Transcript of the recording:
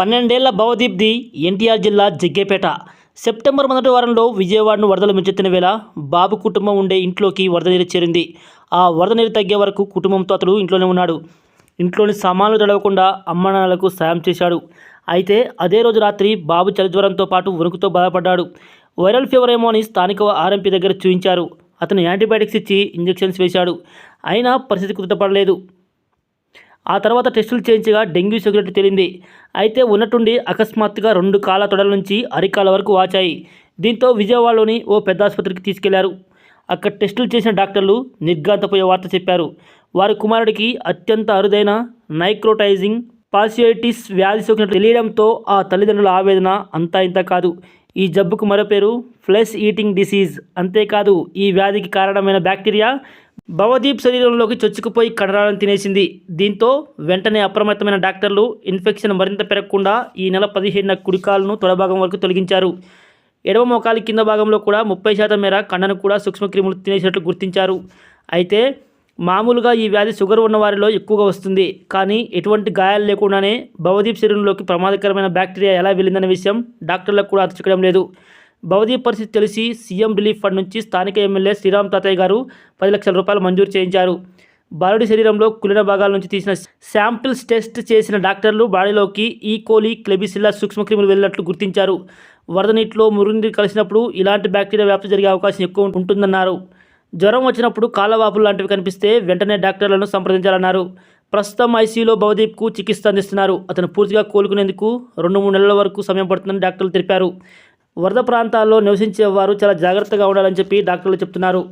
పన్నెండేళ్ళ భవదీప్ది ఎన్టీఆర్ జిల్లా జగ్గేపేట. సెప్టెంబర్ మొదటి వారంలో విజయవాడను వరదలు ముంచెత్తిన వేళ బాబు కుటుంబం ఉండే ఇంట్లోకి వరద నీరు చేరింది. ఆ వరద నీరు తగ్గే వరకు కుటుంబంతో అతడు ఇంట్లోనే ఉన్నాడు. ఇంట్లోని సామాన్లు తడవకుండా అమ్మానాన్నలకు సాయం చేశాడు. అయితే అదే రోజు రాత్రి బాబు చలిజ్వరంతో పాటు వణుకుతో బాధపడ్డాడు. వైరల్ ఫీవర్ ఏమో అని స్థానిక ఆర్ఎంపీ దగ్గర చూయించారు అతను యాంటీబయాటిక్స్ ఇచ్చి ఇంజెక్షన్స్ వేశాడు. అయినా పరిస్థితి కుదుటపడలేదు ఆ తర్వాత టెస్టులు చేయించగా డెంగ్యూ సోకినట్టు తేలింది. అయితే ఉన్నట్టుండి అకస్మాత్తుగా రెండు కాళ్ళ తొడల నుంచి అరికాల వరకు వాచాయి. దీంతో విజయవాడలోని ఓ పెద్ద ఆసుపత్రికి తీసుకెళ్ళారు. అక్కడ టెస్టులు చేసిన డాక్టర్లు నిర్ఘాంతపోయే వార్త చెప్పారు. వారి కుమారుడికి అత్యంత అరుదైన నైక్రోటైజింగ్ పాసియోటిస్ వ్యాధి సోకినట్టు తెలియడంతో ఆ తల్లిదండ్రుల ఆవేదన అంతా ఇంత కాదు. ఈ జబ్బుకు మరో పేరు ఫ్లెష్ ఈటింగ్ డిసీజ్. అంతేకాదు ఈ వ్యాధికి కారణమైన బ్యాక్టీరియా భవదీప్ శరీరంలోకి చొచ్చుకుపోయి కండరాలను తినేసింది. దీంతో వెంటనే అప్రమత్తమైన డాక్టర్లు ఇన్ఫెక్షన్ మరింత పెరగకుండా ఈ నెల పదిహేడున కుడికాలను తొడభాగం వరకు తొలగించారు. ఎడమ మోకాలి కింద భాగంలో కూడా ముప్పై శాతం మేర కండను కూడా సూక్ష్మక్రిములు తినేసినట్లు గుర్తించారు. అయితే మామూలుగా ఈ వ్యాధి షుగర్ ఉన్న వారిలో ఎక్కువగా వస్తుంది. కానీ ఎటువంటి గాయాలు లేకుండానే భవదీప్ శరీరంలోకి ప్రమాదకరమైన బ్యాక్టీరియా ఎలా వెళ్ళిందనే విషయం డాక్టర్లకు కూడా అతచికడం లేదు. భవదీప్ పరిస్థితి తెలిసి సీఎం రిలీఫ్ ఫండ్ నుంచి స్థానిక ఎమ్మెల్యే శ్రీరామ్ తాతయ్య గారు పది లక్షల రూపాయలు మంజూరు చేయించారు. బాలుడి శరీరంలో కులిన భాగాల నుంచి తీసిన శాంపిల్స్ టెస్ట్ చేసిన డాక్టర్లు బాడీలోకి ఈకోలీ క్లెబిసిల్లా సూక్ష్మక్రిములు వెళ్ళినట్లు గుర్తించారు. వరద నీటిలో మురుగునీరు కలిసినప్పుడు ఇలాంటి బ్యాక్టీరియా వ్యాప్తి జరిగే అవకాశం ఎక్కువ ఉంటుందన్నారు. జ్వరం వచ్చినప్పుడు కాళ్ళవాపులు లాంటివి కనిపిస్తే వెంటనే డాక్టర్లను సంప్రదించాలన్నారు. ప్రస్తుతం ఐసీయూలో భవదీప్కు చికిత్స అందిస్తున్నారు. అతను పూర్తిగా కోలుకునేందుకు రెండు మూడు నెలల వరకు సమయం పడుతుందని డాక్టర్లు తెలిపారు. వరద ప్రాంతాల్లో నివసించే వారు చాలా జాగ్రత్తగా ఉండాలని చెప్పి డాక్టర్లు చెప్తున్నారు.